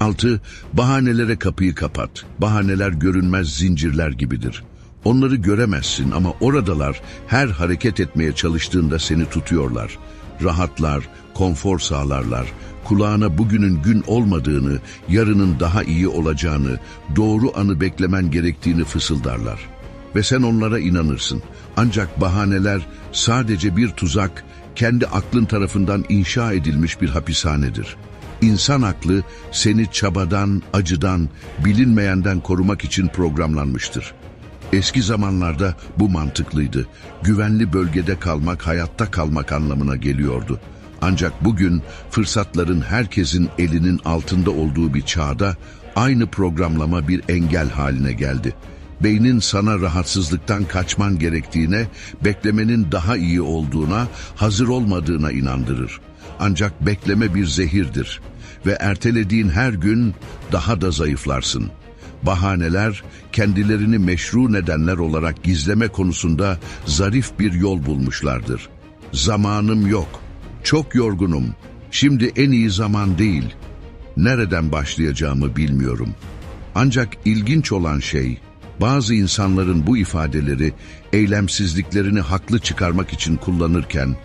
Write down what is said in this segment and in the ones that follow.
6. Bahanelere kapıyı kapat. Bahaneler görünmez zincirler gibidir. Onları göremezsin ama oradalar her hareket etmeye çalıştığında seni tutuyorlar. Rahatlar, konfor sağlarlar, kulağına bugünün gün olmadığını, yarının daha iyi olacağını, doğru anı beklemen gerektiğini fısıldarlar. Ve sen onlara inanırsın. Ancak bahaneler sadece bir tuzak, kendi aklın tarafından inşa edilmiş bir hapishanedir. İnsan aklı seni çabadan, acıdan, bilinmeyenden korumak için programlanmıştır. Eski zamanlarda bu mantıklıydı. Güvenli bölgede kalmak, hayatta kalmak anlamına geliyordu. Ancak bugün fırsatların herkesin elinin altında olduğu bir çağda aynı programlama bir engel haline geldi. Beynin sana rahatsızlıktan kaçman gerektiğine, beklemenin daha iyi olduğuna, hazır olmadığına inandırır. Ancak bekleme bir zehirdir ve ertelediğin her gün daha da zayıflarsın. Bahaneler kendilerini meşru nedenler olarak gizleme konusunda zarif bir yol bulmuşlardır. Zamanım yok, çok yorgunum, şimdi en iyi zaman değil. Nereden başlayacağımı bilmiyorum. Ancak ilginç olan şey, bazı insanların bu ifadeleri eylemsizliklerini haklı çıkarmak için kullanırken,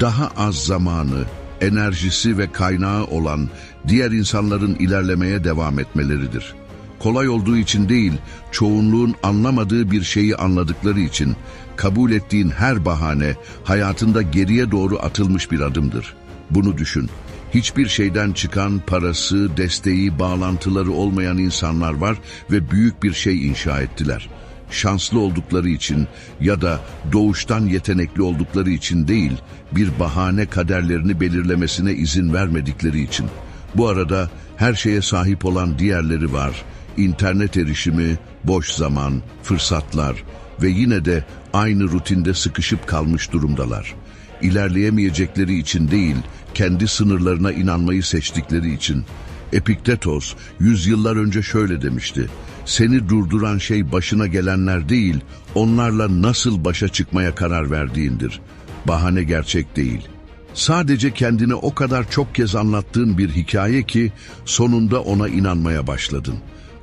daha az zamanı, enerjisi ve kaynağı olan diğer insanların ilerlemeye devam etmeleridir. Kolay olduğu için değil, çoğunluğun anlamadığı bir şeyi anladıkları için kabul ettiğin her bahane hayatında geriye doğru atılmış bir adımdır. Bunu düşün. Hiçbir şeyden çıkan parası, desteği, bağlantıları olmayan insanlar var ve büyük bir şey inşa ettiler. Şanslı oldukları için ya da doğuştan yetenekli oldukları için değil, bir bahane kaderlerini belirlemesine izin vermedikleri için. Bu arada her şeye sahip olan diğerleri var. İnternet erişimi, boş zaman, fırsatlar ve yine de aynı rutinde sıkışıp kalmış durumdalar. İlerleyemeyecekleri için değil, kendi sınırlarına inanmayı seçtikleri için. Epiktetos yüzyıllar önce şöyle demişti. Seni durduran şey başına gelenler değil, onlarla nasıl başa çıkmaya karar verdiğindir. Bahane gerçek değil. Sadece kendine o kadar çok kez anlattığın bir hikaye ki sonunda ona inanmaya başladın.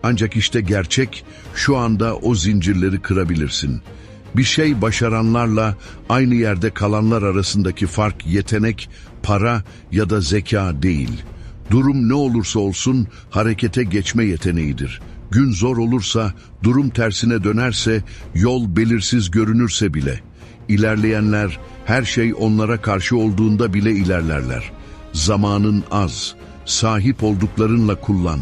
Ancak işte gerçek şu anda o zincirleri kırabilirsin. Bir şey başaranlarla aynı yerde kalanlar arasındaki fark yetenek, para ya da zeka değil. Durum ne olursa olsun harekete geçme yeteneğidir. Gün zor olursa, durum tersine dönerse, yol belirsiz görünürse bile. İlerleyenler her şey onlara karşı olduğunda bile ilerlerler. Zamanın az, sahip olduklarınla kullan.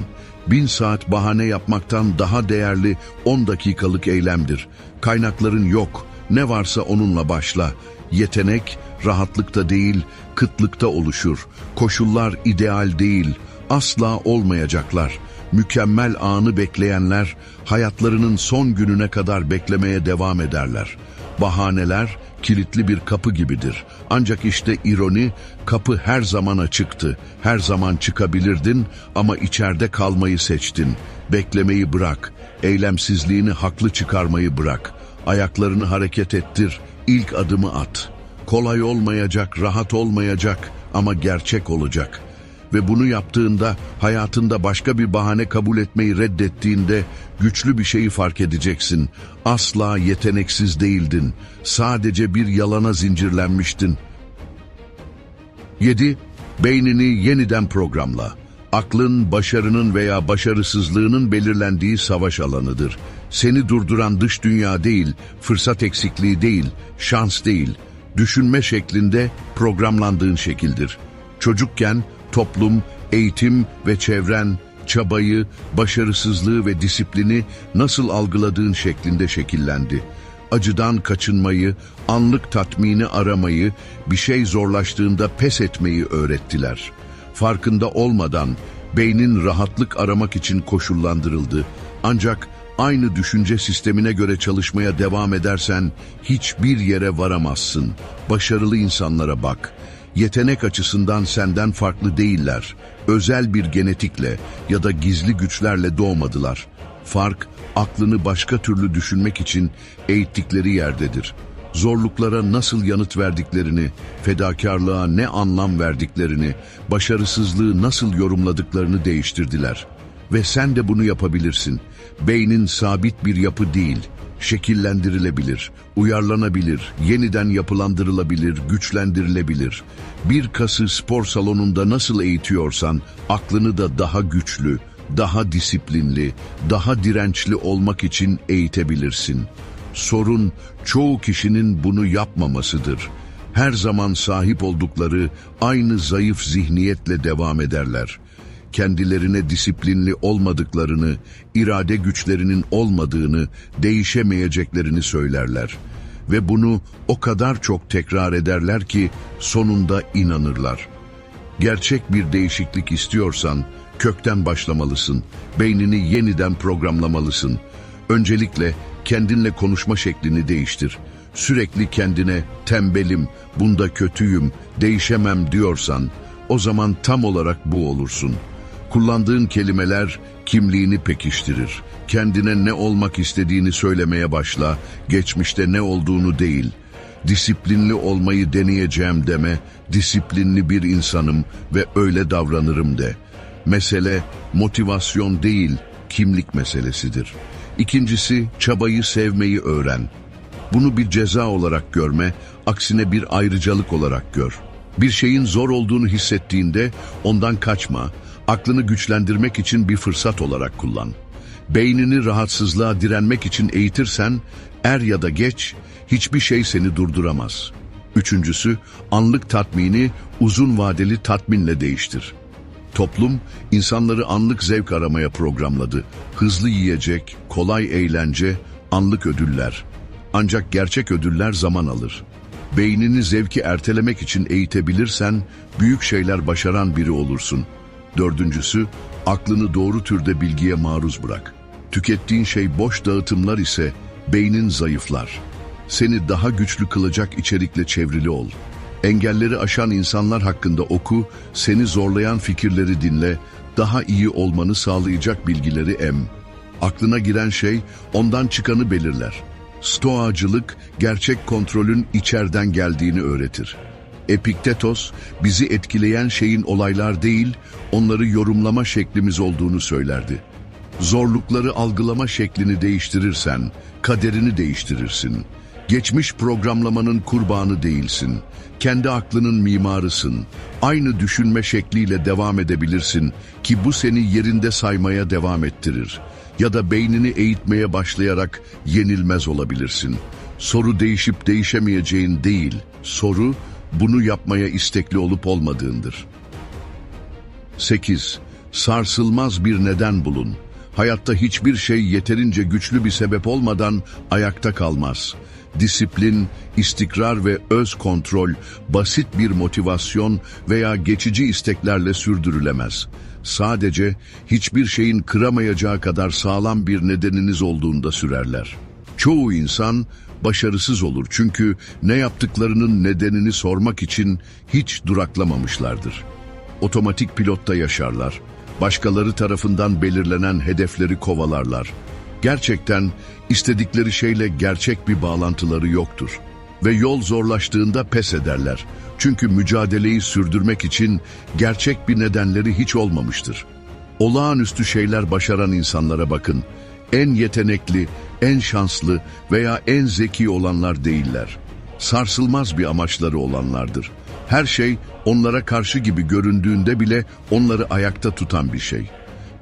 Bin saat bahane yapmaktan daha değerli on dakikalık eylemdir. Kaynakların yok, ne varsa onunla başla. Yetenek, rahatlıkta değil, kıtlıkta oluşur. Koşullar ideal değil, asla olmayacaklar. Mükemmel anı bekleyenler, hayatlarının son gününe kadar beklemeye devam ederler. Bahaneler, kilitli bir kapı gibidir. Ancak işte ironi, kapı her zaman açıktı. Her zaman çıkabilirdin ama içeride kalmayı seçtin. Beklemeyi bırak, eylemsizliğini haklı çıkarmayı bırak. Ayaklarını hareket ettir, ilk adımı at. Kolay olmayacak, rahat olmayacak ama gerçek olacak.'' Ve bunu yaptığında hayatında başka bir bahane kabul etmeyi reddettiğinde güçlü bir şeyi fark edeceksin. Asla yeteneksiz değildin. Sadece bir yalana zincirlenmiştin. 7. Beynini yeniden programla. Aklın, başarının veya başarısızlığının belirlendiği savaş alanıdır. Seni durduran dış dünya değil, fırsat eksikliği değil, şans değil, düşünme şeklinde programlandığın şekildir. Çocukken toplum, eğitim ve çevren çabayı, başarısızlığı ve disiplini nasıl algıladığın şeklinde şekillendi. Acıdan kaçınmayı, anlık tatmini aramayı, bir şey zorlaştığında pes etmeyi öğrettiler. Farkında olmadan beynin rahatlık aramak için koşullandırıldı. Ancak aynı düşünce sistemine göre çalışmaya devam edersen hiçbir yere varamazsın. Başarılı insanlara bak yetenek açısından senden farklı değiller. Özel bir genetikle ya da gizli güçlerle doğmadılar. Fark, aklını başka türlü düşünmek için eğittikleri yerdedir. zorluklara nasıl yanıt verdiklerini, fedakarlığa ne anlam verdiklerini, başarısızlığı nasıl yorumladıklarını değiştirdiler. Ve sen de bunu yapabilirsin. Beynin sabit bir yapı değil, şekillendirilebilir, uyarlanabilir, yeniden yapılandırılabilir, güçlendirilebilir. Bir kası spor salonunda nasıl eğitiyorsan, aklını da daha güçlü, daha disiplinli, daha dirençli olmak için eğitebilirsin. Sorun çoğu kişinin bunu yapmamasıdır. Her zaman sahip oldukları aynı zayıf zihniyetle devam ederler. Kendilerine disiplinli olmadıklarını, irade güçlerinin olmadığını, değişemeyeceklerini söylerler. Ve bunu o kadar çok tekrar ederler ki sonunda inanırlar. Gerçek bir değişiklik istiyorsan kökten başlamalısın. Beynini yeniden programlamalısın. Öncelikle kendinle konuşma şeklini değiştir. Sürekli kendine tembelim, bunda kötüyüm, değişemem diyorsan o zaman tam olarak bu olursun. Kullandığın kelimeler kimliğini pekiştirir. Kendine ne olmak istediğini söylemeye başla, geçmişte ne olduğunu değil. Disiplinli olmayı deneyeceğim deme, disiplinli bir insanım ve öyle davranırım de. Mesele motivasyon değil, kimlik meselesidir. İkincisi çabayı sevmeyi öğren. Bunu bir ceza olarak görme, aksine bir ayrıcalık olarak gör. Bir şeyin zor olduğunu hissettiğinde ondan kaçma, aklını güçlendirmek için bir fırsat olarak kullan. Beynini rahatsızlığa direnmek için eğitirsen, er ya da geç, hiçbir şey seni durduramaz. Üçüncüsü, anlık tatmini uzun vadeli tatminle değiştir. Toplum, insanları anlık zevk aramaya programladı. Hızlı yiyecek, kolay eğlence, anlık ödüller. Ancak gerçek ödüller zaman alır. Beynini zevki ertelemek için eğitebilirsen, büyük şeyler başaran biri olursun. Dördüncüsü, aklını doğru türde bilgiye maruz bırak. Tükettiğin şey boş dağıtımlar ise beynin zayıflar. Seni daha güçlü kılacak içerikle çevrili ol. Engelleri aşan insanlar hakkında oku, seni zorlayan fikirleri dinle, daha iyi olmanı sağlayacak bilgileri em. Aklına giren şey ondan çıkanı belirler. Stoacılık gerçek kontrolün içerden geldiğini öğretir. Epiktetos bizi etkileyen şeyin olaylar değil, onları yorumlama şeklimiz olduğunu söylerdi. Zorlukları algılama şeklini değiştirirsen, kaderini değiştirirsin. Geçmiş programlamanın kurbanı değilsin. Kendi aklının mimarısın. Aynı düşünme şekliyle devam edebilirsin ki bu seni yerinde saymaya devam ettirir. Ya da beynini eğitmeye başlayarak yenilmez olabilirsin. Soru değişip değişemeyeceğin değil, soru bunu yapmaya istekli olup olmadığındır. 8. Sarsılmaz bir neden bulun. Hayatta hiçbir şey yeterince güçlü bir sebep olmadan ayakta kalmaz. Disiplin, istikrar ve öz kontrol basit bir motivasyon veya geçici isteklerle sürdürülemez. Sadece hiçbir şeyin kıramayacağı kadar sağlam bir nedeniniz olduğunda sürerler. Çoğu insan başarısız olur çünkü ne yaptıklarının nedenini sormak için hiç duraklamamışlardır. Otomatik pilotta yaşarlar. Başkaları tarafından belirlenen hedefleri kovalarlar. Gerçekten istedikleri şeyle gerçek bir bağlantıları yoktur. Ve yol zorlaştığında pes ederler. Çünkü mücadeleyi sürdürmek için gerçek bir nedenleri hiç olmamıştır. Olağanüstü şeyler başaran insanlara bakın. En yetenekli, en şanslı veya en zeki olanlar değiller. Sarsılmaz bir amaçları olanlardır. Her şey onlara karşı gibi göründüğünde bile onları ayakta tutan bir şey.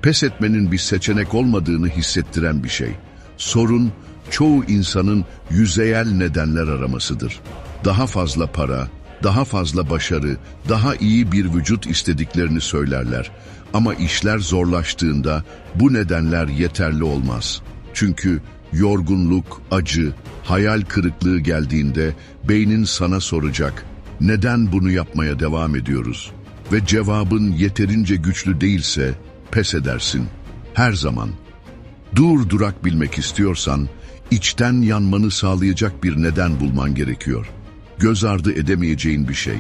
Pes etmenin bir seçenek olmadığını hissettiren bir şey. Sorun çoğu insanın yüzeyel nedenler aramasıdır. Daha fazla para, daha fazla başarı, daha iyi bir vücut istediklerini söylerler. Ama işler zorlaştığında bu nedenler yeterli olmaz. Çünkü yorgunluk, acı, hayal kırıklığı geldiğinde beynin sana soracak, neden bunu yapmaya devam ediyoruz? Ve cevabın yeterince güçlü değilse pes edersin. Her zaman. Dur durak bilmek istiyorsan, içten yanmanı sağlayacak bir neden bulman gerekiyor. Göz ardı edemeyeceğin bir şey.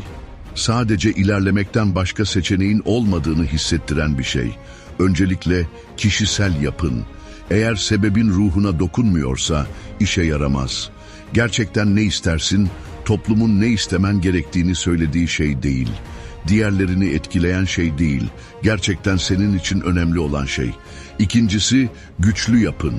Sadece ilerlemekten başka seçeneğin olmadığını hissettiren bir şey. Öncelikle kişisel yapın. Eğer sebebin ruhuna dokunmuyorsa işe yaramaz. Gerçekten ne istersin, toplumun ne istemen gerektiğini söylediği şey değil. Diğerlerini etkileyen şey değil, gerçekten senin için önemli olan şey. İkincisi, güçlü yapın.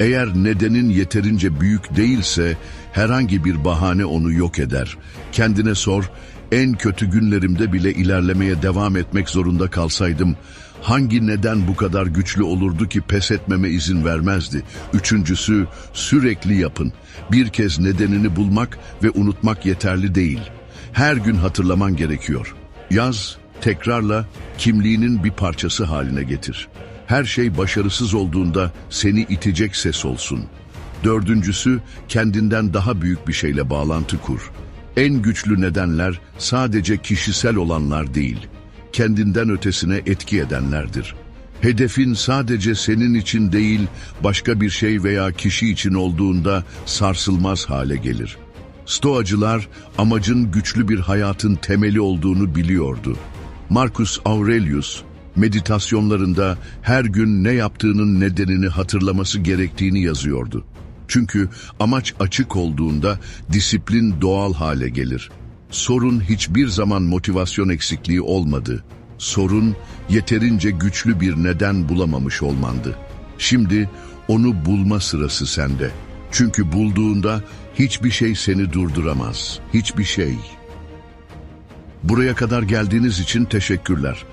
Eğer nedenin yeterince büyük değilse herhangi bir bahane onu yok eder. Kendine sor, en kötü günlerimde bile ilerlemeye devam etmek zorunda kalsaydım hangi neden bu kadar güçlü olurdu ki pes etmeme izin vermezdi? Üçüncüsü sürekli yapın. Bir kez nedenini bulmak ve unutmak yeterli değil. Her gün hatırlaman gerekiyor. Yaz, tekrarla kimliğinin bir parçası haline getir. Her şey başarısız olduğunda seni itecek ses olsun. Dördüncüsü, kendinden daha büyük bir şeyle bağlantı kur. En güçlü nedenler sadece kişisel olanlar değil, kendinden ötesine etki edenlerdir. Hedefin sadece senin için değil, başka bir şey veya kişi için olduğunda sarsılmaz hale gelir. Stoacılar amacın güçlü bir hayatın temeli olduğunu biliyordu. Marcus Aurelius meditasyonlarında her gün ne yaptığının nedenini hatırlaması gerektiğini yazıyordu. Çünkü amaç açık olduğunda disiplin doğal hale gelir. Sorun hiçbir zaman motivasyon eksikliği olmadı. Sorun yeterince güçlü bir neden bulamamış olmandı. Şimdi onu bulma sırası sende. Çünkü bulduğunda hiçbir şey seni durduramaz. Hiçbir şey. Buraya kadar geldiğiniz için teşekkürler.